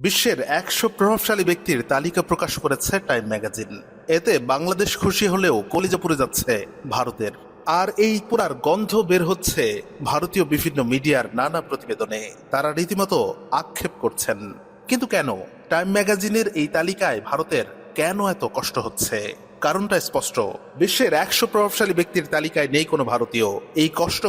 বিশ্বের একশো প্রভাবশালী ব্যক্তির তালিকা প্রকাশ করেছে টাইম ম্যাগাজিন। এতে বাংলাদেশ খুশি হলেও কলিজা পুড়ে যাচ্ছে ভারতের। আর এই পুরার গন্ধ বের হচ্ছে ভারতীয় বিভিন্ন মিডিয়ার নানা প্রতিবেদনে। তারা রীতিমতো আক্ষেপ করছেন। কিন্তু কেন? টাইম ম্যাগাজিনের এই তালিকায় ভারতের কেন এত কষ্ট হচ্ছে? কারণটা স্পষ্ট। বিশ্বের একশো প্রভাবশালী ব্যক্তির তালিকায় নেই কোনো ভারতীয়। এই কষ্ট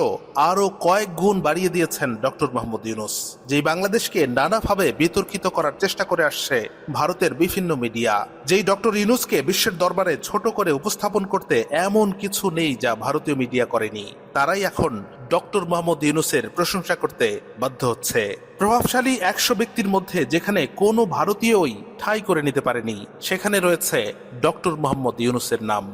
আরও কয়েক গুণ বাড়িয়ে দিয়েছেন ডক্টর মোহাম্মদ ইউনুস, যেই বাংলাদেশকে নানাভাবে বিতর্কিত করার চেষ্টা করে আসছে ভারতের বিভিন্ন মিডিয়া। যেই ডক্টর ইউনুসকে বিশ্বের দরবারে ছোট করে উপস্থাপন করতে এমন কিছু নেই যা ভারতীয় মিডিয়া করেনি। তারাই এখন ডক্টর মোহাম্মদ ইউনুসের প্রশংসা করতে বাধ্য হচ্ছে। প্রভাবশালী একশো ব্যক্তির মধ্যে যেখানে কোনো ভারতীয়ই ঠাঁই করে নিতে পারেনি, সেখানে রয়েছে ডক্টর মোহাম্মদ ইউনুসের নাম।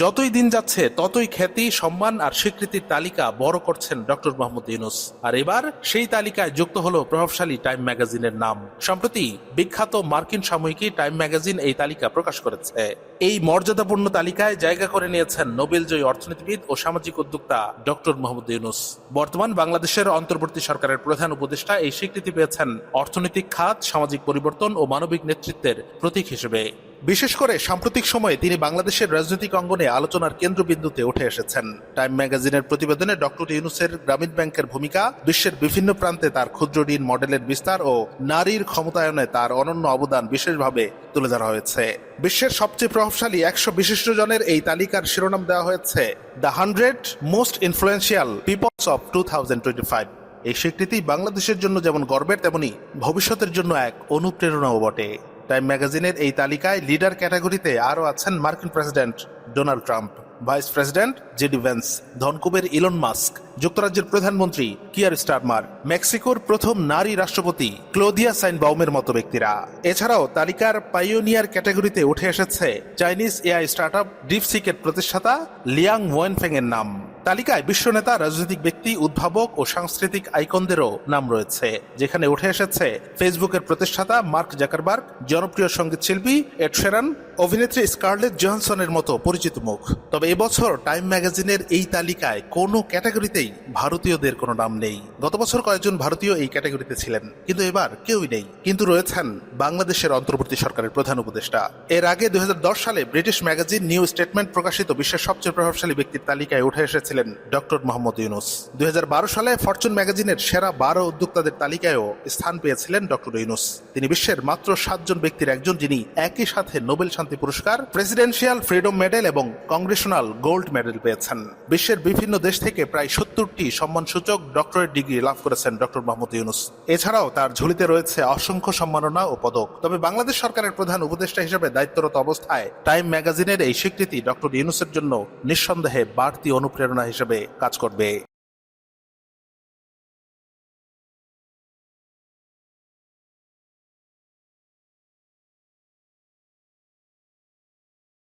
যতই দিন যাচ্ছে, ততই খ্যাতি, সম্মান আর স্বীকৃতির তালিকা বড় করছেন ডক্টর মোহাম্মদ ইউনুস। আর এবার সেই তালিকায় যুক্ত হলো প্রভাবশালী টাইম ম্যাগাজিনের নাম। সম্প্রতি বিখ্যাত মার্কিন সাময়িকী টাইম ম্যাগাজিন এই তালিকা প্রকাশ করেছে। এই মর্যাদাপূর্ণ তালিকায় জায়গা করে নিয়েছেন নোবেলজয়ী অর্থনীতিবিদ ও সামাজিক উদ্যোক্তা ডক্টর মোহাম্মদ ইউনুস। বর্তমান বাংলাদেশের অন্তর্বর্তী সরকারের প্রধান উপদেষ্টা এই স্বীকৃতি পেয়েছেন অর্থনৈতিক খাত, সামাজিক পরিবর্তন ও মানবিক নেতৃত্বের প্রতীক হিসেবে। বিশেষ করে সাম্প্রতিক সময়ে তিনি বাংলাদেশের রাজনৈতিক অঙ্গনে আলোচনার কেন্দ্রবিন্দুতে উঠে এসেছেন। টাইম ম্যাগাজিনের প্রতিবেদনে ডক্টর ইউনুসের গ্রামীণ ব্যাংকের ভূমিকা, বিশ্বের বিভিন্ন প্রান্তে তার ক্ষুদ্র ঋণ মডেলের বিস্তার ও নারীর ক্ষমতায়নে তার অনন্য অবদান বিশেষভাবে তুলে ধরা হয়েছে। বিশ্বের সবচেয়ে প্রভাবশালী একশো বিশিষ্টজনের এই তালিকার শিরোনাম দেওয়া হয়েছে, the hundred most influential peoples of two thousand twenty five এই স্বীকৃতি বাংলাদেশের জন্য যেমন গর্বের, তেমনি ভবিষ্যতের জন্য এক অনুপ্রেরণাও বটে। টাইম ম্যাগাজিনের এই তালিকায় লিডার ক্যাটাগরিতে আরও আছেন মার্কিন president Donald Trump, vice president JD Vance, ধনকুবের Elon Musk, যুক্তরাজ্যের প্রধানমন্ত্রী কিয়ার স্টারমার, মেক্সিকোর প্রথম নারী রাষ্ট্রপতি ক্লোদিয়া সাইন বাউমের মতো ব্যক্তিরা। এছাড়াও তালিকার পাইওনিয়ার ক্যাটাগরিতে উঠে এসেছে চাইনিজ এআই স্টার্টআপ ডিপসিকের প্রতিষ্ঠাতা লিয়াং ওয়েনফেং এর নাম। তালিকায় বিশ্বনেতা, রাজনৈতিক ব্যক্তি, উদ্ভাবক ও সাংস্কৃতিক আইকনদেরও নাম রয়েছে। যেখানে উঠে এসেছে ফেসবুকের প্রতিষ্ঠাতা মার্ক জাকারবার্গ, জনপ্রিয় সংগীত শিল্পী এড শেরান, অভিনেত্রী স্কারলেট জোহানসনের মতো পরিচিত মুখ। তবে এবছর টাইম ম্যাগাজিনের এই তালিকায় কোনো ক্যাটাগরিতেই ভারতীয়দের কোনো নাম নেই। গত বছর কয়েকজন ভারতীয় এই ক্যাটাগরিতে ছিলেন, কিন্তু এবার কেউই নেই। কিন্তু রয়েছেন বাংলাদেশের অন্তর্বর্তী সরকারের প্রধান উপদেষ্টা। এর আগে দুই হাজার দশ সালে ব্রিটিশ ম্যাগাজিন নিউ স্টেটমেন্ট প্রকাশিত বিশ্বের সবচেয়ে প্রভাবশালী ব্যক্তির তালিকায় উঠে এসেছিলেন ডক্টর মোহাম্মদ ইউনুস। দুই হাজার বারো সালে ফরচুন ম্যাগাজিনের সেরা বারো উদ্যোক্তাদের তালিকায়ও স্থান পেয়েছিলেন ডক্টর ইউনুস। তিনি বিশ্বের মাত্র সাতজন ব্যক্তির একজন, যিনি একই সাথে নোবেল শান্তি পুরস্কার, প্রেসিডেন্সিয়াল ফ্রিডম মেডেল এবং কংগ্রেশনাল গোল্ড মেডেল পেয়েছেন। বিশ্বের বিভিন্ন দেশ থেকে প্রায় সত্তরটি সম্মানসূচক ডক্টরেট ডিগ্রি লাভ করেছেন ডক্টর মোহাম্মদ ইউনুস। এছাড়াও তার ঝুলিতে রয়েছে অসংখ্য সম্মাননা ও পদক। তবে বাংলাদেশ সরকারের প্রধান উপদেষ্টা হিসেবে দায়িত্বরত অবস্থায় টাইম ম্যাগাজিনের এই স্বীকৃতি ডক্টর ইউনুসের জন্য নিঃসন্দেহে বাড়তি অনুপ্রেরণা হিসেবে কাজ করবে